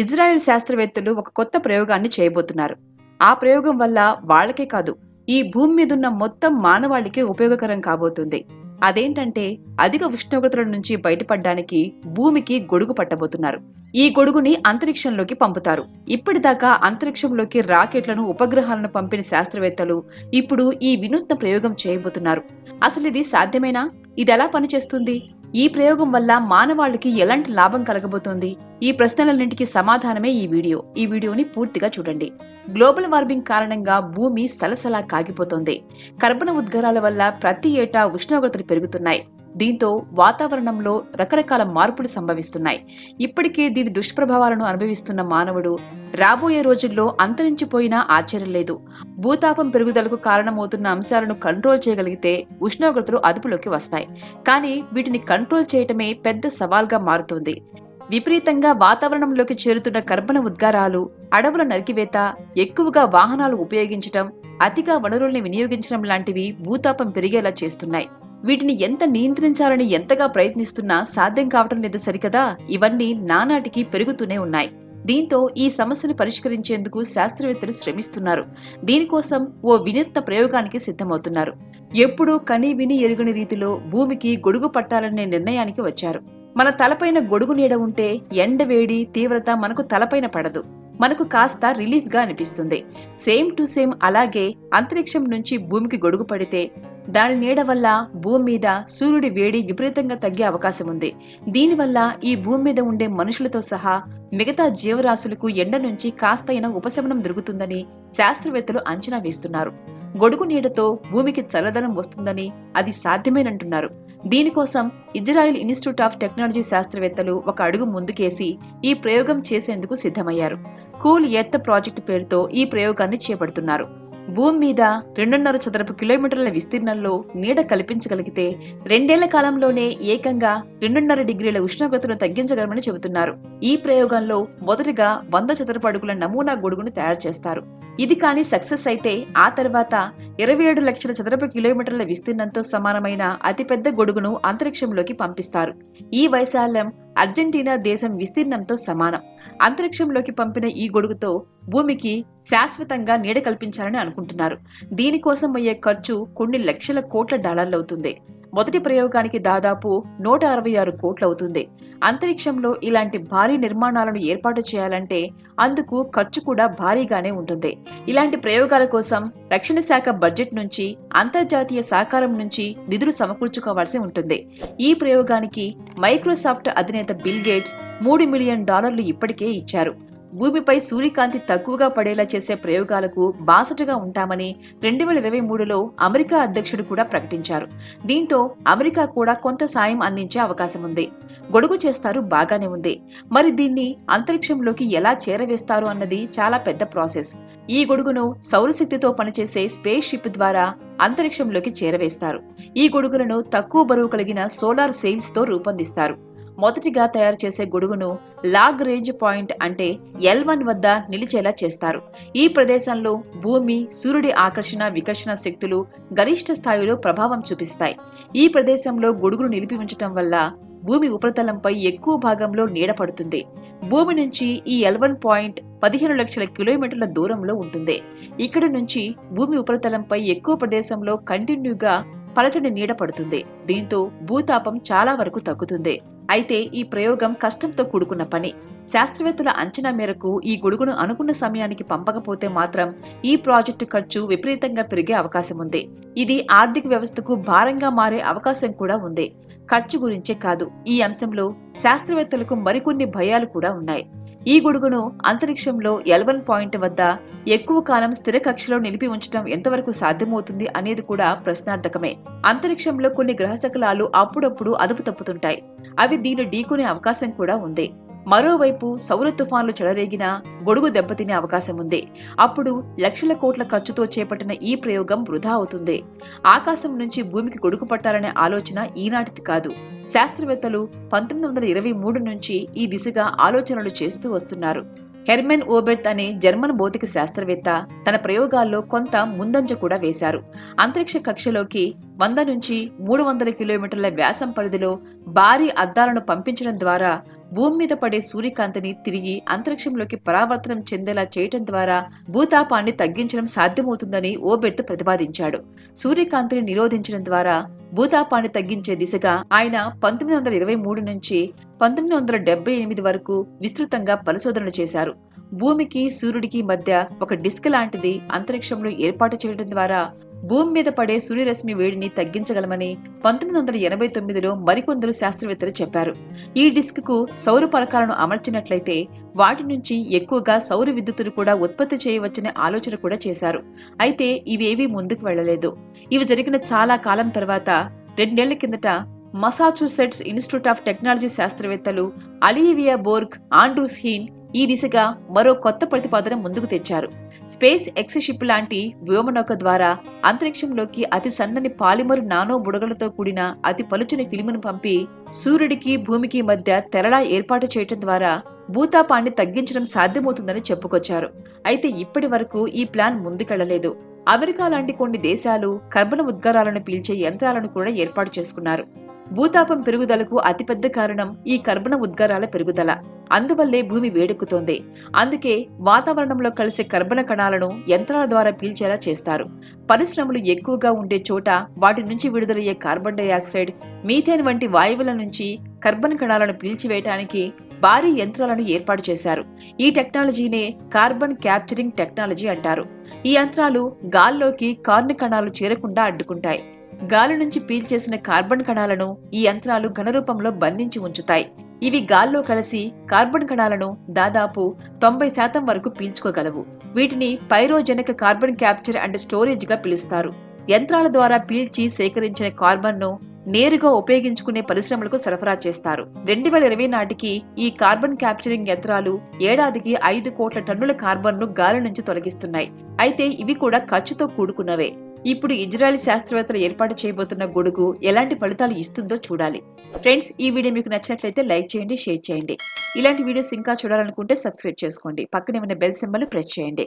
Israel శాస్త్రవేత్తలు ఒక కొత్త ప్రయోగాన్ని చేయబోతున్నారు. ఆ ప్రయోగం వల్ల వాళ్ళకే కాదు ఈ భూమి మీదున్న మొత్తం మానవాళికి ఉపయోగకరం కాబోతుంది. అదేంటంటే అధిక ఉష్ణోగ్రతల నుంచి బయటపడడానికి భూమికి గొడుగు పట్టబోతున్నారు. ఈ గొడుగుని అంతరిక్షంలోకి పంపుతారు. ఇప్పటిదాకా అంతరిక్షంలోకి రాకెట్లను ఉపగ్రహాలను పంపిన శాస్త్రవేత్తలు ఇప్పుడు ఈ వినూత్న ప్రయోగం చేయబోతున్నారు. అసలు ఇది సాధ్యమేనా? ఇది ఎలా పనిచేస్తుంది? ఈ ప్రయోగం వల్ల మానవాళికి ఎలాంటి లాభం కలగబోతోంది? ఈ ప్రశ్నలన్నింటికి సమాధానమే ఈ వీడియో. ఈ వీడియోని పూర్తిగా చూడండి. గ్లోబల్ వార్మింగ్ కారణంగా భూమి సలసలా కాగిపోతోంది. కర్బన ఉద్గారాల వల్ల ప్రతి ఏటా ఉష్ణోగ్రతలు పెరుగుతున్నాయి. దీంతో వాతావరణంలో రకరకాల మార్పులు సంభవిస్తున్నాయి. ఇప్పటికే దీని దుష్ప్రభావాలను అనుభవిస్తున్న మానవుడు రాబోయే రోజుల్లో అంతరించిపోయినా ఆశ్చర్యం లేదు. భూతాపం పెరుగుదలకు కారణమవుతున్న అంశాలను కంట్రోల్ చేయగలిగితే ఉష్ణోగ్రతలు అదుపులోకి వస్తాయి. కానీ వీటిని కంట్రోల్ చేయటమే పెద్ద సవాల్గా మారుతోంది. విపరీతంగా వాతావరణంలోకి చేరుతున్న కర్బన ఉద్గారాలు అడవుల నరికివేత ఎక్కువగా వాహనాలు ఉపయోగించటం అతిగా వనరుల్ని వినియోగించడం లాంటివి భూతాపం పెరిగేలా చేస్తున్నాయి. వీటిని ఎంత నియంత్రించాలని ఎంతగా ప్రయత్నిస్తున్నా సాధ్యం కావటం లేదు సరికదా? ఇవన్నీ నానాటికి పెరుగుతూనే ఉన్నాయి. దీంతో ఈ సమస్యను పరిష్కరించేందుకు శాస్త్రవేత్తలు శ్రమిస్తున్నారు. దీనికోసం ఓ వినూత్న ప్రయోగానికి సిద్ధమవుతున్నారు. ఎప్పుడూ కని విని ఎరుగని రీతిలో భూమికి గొడుగు పట్టాలనే నిర్ణయానికి వచ్చారు. మన తలపైన గొడుగు నీడ ఉంటే ఎండ వేడి తీవ్రత మనకు తలపైన పడదు. మనకు కాస్త రిలీఫ్గా అనిపిస్తుంది. సేమ్ టు సేమ్ అలాగే అంతరిక్షం నుంచి భూమికి గొడుగు పడితే దాని నీడ వల్ల భూమి మీద సూర్యుడి వేడి విపరీతంగా తగ్గే అవకాశం ఉంది. దీనివల్ల ఈ భూమి మీద ఉండే మనుషులతో సహా మిగతా జీవరాశులకు ఎండ నుంచి కాస్తైన ఉపశమనం దొరుకుతుందని శాస్త్రవేత్తలు అంచనా వేస్తున్నారు. గొడుగు నీడతో భూమికి చల్లదనం వస్తుందని అది సాధ్యమేనంటున్నారు. దీనికోసం ఇజ్రాయెల్ ఇన్స్టిట్యూట్ ఆఫ్ టెక్నాలజీ శాస్త్రవేత్తలు ఒక అడుగు ముందుకేసి ఈ ప్రయోగం చేసేందుకు సిద్ధమయ్యారు. కూల్ ఎర్త్ ప్రాజెక్టు పేరుతో ఈ ప్రయోగాన్ని చేపడుతున్నారు. భూమి మీద రెండున్నర చదరపు కిలోమీటర్ల విస్తీర్ణంలో నీడ కల్పించగలిగితే రెండేళ్ళ కాలంలోనే ఏకంగా రెండున్నర డిగ్రీల ఉష్ణోగ్రతను తగ్గించగలమని చెబుతున్నారు. ఈ ప్రయోగంలో మొదటిగా వంద చదరపు అడుగుల నమూనా గొడుగును తయారు చేస్తారు. ఇది కానీ సక్సెస్ అయితే ఆ తర్వాత ఇరవై ఏడు లక్షల చదరపు కిలోమీటర్ల విస్తీర్ణంతో సమానమైన అతిపెద్ద గొడుగును అంతరిక్షంలోకి పంపిస్తారు. ఈ వైశాల్యం అర్జెంటీనా దేశం విస్తీర్ణంతో సమానం. అంతరిక్షంలోకి పంపిన ఈ గొడుగుతో భూమికి శాశ్వతంగా నీడ కల్పించాలని అనుకుంటున్నారు. దీనికోసం అయ్యే ఖర్చు కొన్ని లక్షల కోట్ల డాలర్లు అవుతుంది. మొదటి ప్రయోగానికి దాదాపు నూట అరవై ఆరు కోట్లవుతుంది. అంతరిక్షంలో ఇలాంటి భారీ నిర్మాణాలను ఏర్పాటు చేయాలంటే అందుకు ఖర్చు కూడా భారీగానే ఉంటుంది. ఇలాంటి ప్రయోగాల కోసం రక్షణ శాఖ బడ్జెట్ నుంచి అంతర్జాతీయ సహకారం నుంచి నిధులు సమకూర్చుకోవాల్సి ఉంటుంది. ఈ ప్రయోగానికి మైక్రోసాఫ్ట్ అధినేత బిల్ గేట్స్ మూడు మిలియన్ డాలర్లు ఇప్పటికే ఇచ్చారు. భూమిపై సూర్యకాంతి తక్కువగా పడేలా చేసే ప్రయోగాలకు బాసటగా ఉంటామని రెండు వేల ఇరవై మూడులో అమెరికా అధ్యక్షుడు కూడా ప్రకటించారు. దీంతో అమెరికా కూడా కొంత సాయం అందించే అవకాశం ఉంది. గొడుగు చేస్తారు బాగానే ఉంది. మరి దీన్ని అంతరిక్షంలోకి ఎలా చేరవేస్తారు అన్నది చాలా పెద్ద ప్రాసెస్. ఈ గొడుగును సౌరశక్తితో పనిచేసే స్పేస్ షిప్ ద్వారా అంతరిక్షంలోకి చేరవేస్తారు. ఈ గొడుగులను తక్కువ బరువు కలిగిన సోలార్ సెయిల్స్తో రూపొందిస్తారు. మొదటిగా తయారు చేసే గొడుగును లాగ్ రేంజ్ పాయింట్ అంటే ఎల్ వన్ వద్ద నిలిచేలా చేస్తారు. ఈ ప్రదేశంలో భూమి సూర్యుడి ఆకర్షణ వికర్షణ శక్తులు గరిష్ట స్థాయిలో ప్రభావం చూపిస్తాయి. ఈ ప్రదేశంలో గొడుగును నిలిపి ఉంచటం వల్ల భూమి ఉపరితలంపై ఎక్కువ భాగంలో నీడపడుతుంది భూమి నుంచి ఈ ఎల్వన్ పాయింట్ పదిహేను లక్షల కిలోమీటర్ల దూరంలో ఉంటుంది. ఇక్కడ నుంచి భూమి ఉపరితలంపై ఎక్కువ ప్రదేశంలో కంటిన్యూగా పలచని నీడ పడుతుంది. దీంతో భూతాపం చాలా వరకు తగ్గుతుంది. అయితే ఈ ప్రయోగం కష్టంతో కూడుకున్న పని. శాస్త్రవేత్తల అంచనా మేరకు ఈ గొడుగును అనుకున్న సమయానికి పంపకపోతే మాత్రం ఈ ప్రాజెక్టు ఖర్చు విపరీతంగా పెరిగే అవకాశం ఉంది. ఇది ఆర్థిక వ్యవస్థకు భారంగా మారే అవకాశం కూడా ఉంది. ఖర్చు గురించే కాదు ఈ అంశంలో శాస్త్రవేత్తలకు మరికొన్ని భయాలు కూడా ఉన్నాయి. ఈ గొడుగును అంతరిక్షంలో ఎలవన్ పాయింట్ వద్ద ఎక్కువ కాలం స్థిర కక్షలో నిలిపి ఉంచడం ఎంతవరకు సాధ్యమవుతుంది అనేది కూడా ప్రశ్నార్థకమే. అంతరిక్షంలో కొన్ని గ్రహశకలాలు అప్పుడప్పుడు అదుపు తప్పుతుంటాయి. అవి దీన్ని ఢీకొనే అవకాశం కూడా ఉంది. మరోవైపు సౌర తుఫాన్లు చెలరేగినా గొడుగు దెబ్బతినే అవకాశం ఉంది. అప్పుడు లక్షల కోట్ల ఖర్చుతో చేపట్టిన ఈ ప్రయోగం వృధా అవుతుంది. ఆకాశం నుంచి భూమికి గొడుగు పట్టాలనే ఆలోచన ఈనాటిది కాదు. శాస్త్రవేత్తలు పంతొమ్మిది వందల ఇరవై మూడు నుంచి ఈ దిశగా ఆలోచనలు చేస్తూ వస్తున్నారు. హెర్మెన్ ఓబెర్త్ అనే జర్మన్ భౌతిక శాస్త్రవేత్త తన ప్రయోగాల్లో కొంత ముందంజ కూడా వేశారు. అంతరిక్ష కక్షలోకి వంద నుంచి మూడు వందల కిలోమీటర్ల వ్యాసం పరిధిలో భారీ అద్దాలను పంపించడం ద్వారా భూమి మీద పడే సూర్యకాంతిని తిరిగి అంతరిక్షంలోకి పరావర్తనం చెందేలా చేయటం ద్వారా భూతాపాన్ని తగ్గించడం సాధ్యమవుతుందని ఓబెర్త్ ప్రతిపాదించాడు. సూర్యకాంతిని నిరోధించడం ద్వారా భూతాపాన్ని తగ్గించే దిశగా ఆయన పంతొమ్మిది వందల ఇరవై మూడు నుంచి పంతొమ్మిది వందల డెబ్బై ఎనిమిది వరకు విస్తృతంగా పరిశోధనలు చేశారు. భూమికి సూర్యుడికి మధ్య ఒక డిస్క్ లాంటిది అంతరిక్షంలో ఏర్పాటు చేయడం ద్వారా భూమి మీద పడే సూర్యరశ్మి వేడిని తగ్గించగలమని పంతొమ్మిది వందల ఎనభై తొమ్మిదిలో మరికొందరు శాస్త్రవేత్తలు చెప్పారు. ఈ డిస్క్కు సౌర పలకాలను అమర్చినట్లయితే వాటి నుంచి ఎక్కువగా సౌర విద్యుత్తును కూడా ఉత్పత్తి చేయవచ్చనే ఆలోచన కూడా చేశారు. అయితే ఇవేవీ ముందుకు వెళ్ళలేదు ఇవి జరిగిన చాలా కాలం తర్వాత రెండేళ్ళ కిందట మసాచుసెట్స్ ఇన్స్టిట్యూట్ ఆఫ్ టెక్నాలజీ శాస్త్రవేత్తలు అలీవియా బోర్గ్ ఆండ్రూస్ హీన్ ఈ దిశగా మరో కొత్త ప్రతిపాదన ముందుకు తెచ్చారు. స్పేస్ ఎక్స్ షిప్ లాంటి వ్యోమనౌక ద్వారా అంతరిక్షంలోకి అతి సన్నని పాలిమర్ నానో బుడగలతో కూడిన అతి పలుచని ఫిలిమును పంపి సూర్యుడికి భూమికి మధ్య తెరలా ఏర్పాటు చేయటం ద్వారా భూతాపాన్ని తగ్గించడం సాధ్యమవుతుందని చెప్పుకొచ్చారు. అయితే ఇప్పటి వరకు ఈ ప్లాన్ ముందుకెళ్ళలేదు. అమెరికా లాంటి కొన్ని దేశాలు కర్బన ఉద్గారాలను పీల్చే యంత్రాలను కూడా ఏర్పాటు చేసుకున్నారు. భూతాపం పెరుగుదలకు అతిపెద్ద కారణం ఈ కర్బన ఉద్గారాల పెరుగుదల. అందువల్లే భూమి వేడెక్కుతోంది. అందుకే వాతావరణంలో కలిసే కర్బన కణాలను యంత్రాల ద్వారా పీల్చేలా చేస్తారు. పరిశ్రమలు ఎక్కువగా ఉండే చోట వాటి నుంచి విడుదలయ్యే కార్బన్ డైఆక్సైడ్ మీథేన్ వంటి వాయువుల నుంచి కర్బన కణాలను పీల్చివేయటానికి భారీ యంత్రాలను ఏర్పాటు చేశారు. ఈ టెక్నాలజీనే కార్బన్ క్యాప్చరింగ్ టెక్నాలజీ అంటారు. ఈ యంత్రాలు గాల్లోకి కార్న్ కణాలు చేరకుండా అడ్డుకుంటాయి. గాలి నుంచి పీల్చేసిన కార్బన్ కణాలను ఈ యంత్రాలు ఘనరూపంలో బంధించి ఉంచుతాయి. ఇవి గాల్లో కలిసి కార్బన్ కణాలను దాదాపు తొంభై శాతం వరకు పీల్చుకోగలవు. వీటిని పైరోజెనిక్ కార్బన్ క్యాప్చర్ అండ్ స్టోరేజ్గా పిలుస్తారు. యంత్రాల ద్వారా పీల్చి సేకరించిన కార్బన్ను నేరుగా ఉపయోగించుకునే పరిశ్రమలకు సరఫరా చేస్తారు. రెండు వేల ఇరవై నాటికి ఈ కార్బన్ క్యాప్చరింగ్ యంత్రాలు ఏడాదికి ఐదు కోట్ల టన్నుల కార్బన్ను గాలి నుంచి తొలగిస్తున్నాయి. అయితే ఇవి కూడా ఖర్చుతో కూడుకున్నవే. ఇప్పుడు ఇజ్రాయెల్ శాస్త్రవేత్తలు ఏర్పాటు చేయబోతున్న గొడుగు ఎలాంటి ఫలితాలు ఇస్తుందో చూడాలి. ఫ్రెండ్స్ ఈ వీడియో మీకు నచ్చినట్లయితే లైక్ చేయండి షేర్ చేయండి. ఇలాంటి వీడియోస్ ఇంకా చూడాలనుకుంటే సబ్స్క్రైబ్ చేసుకోండి. పక్కనే ఉన్న బెల్ సింబల్ ప్రెస్ చేయండి.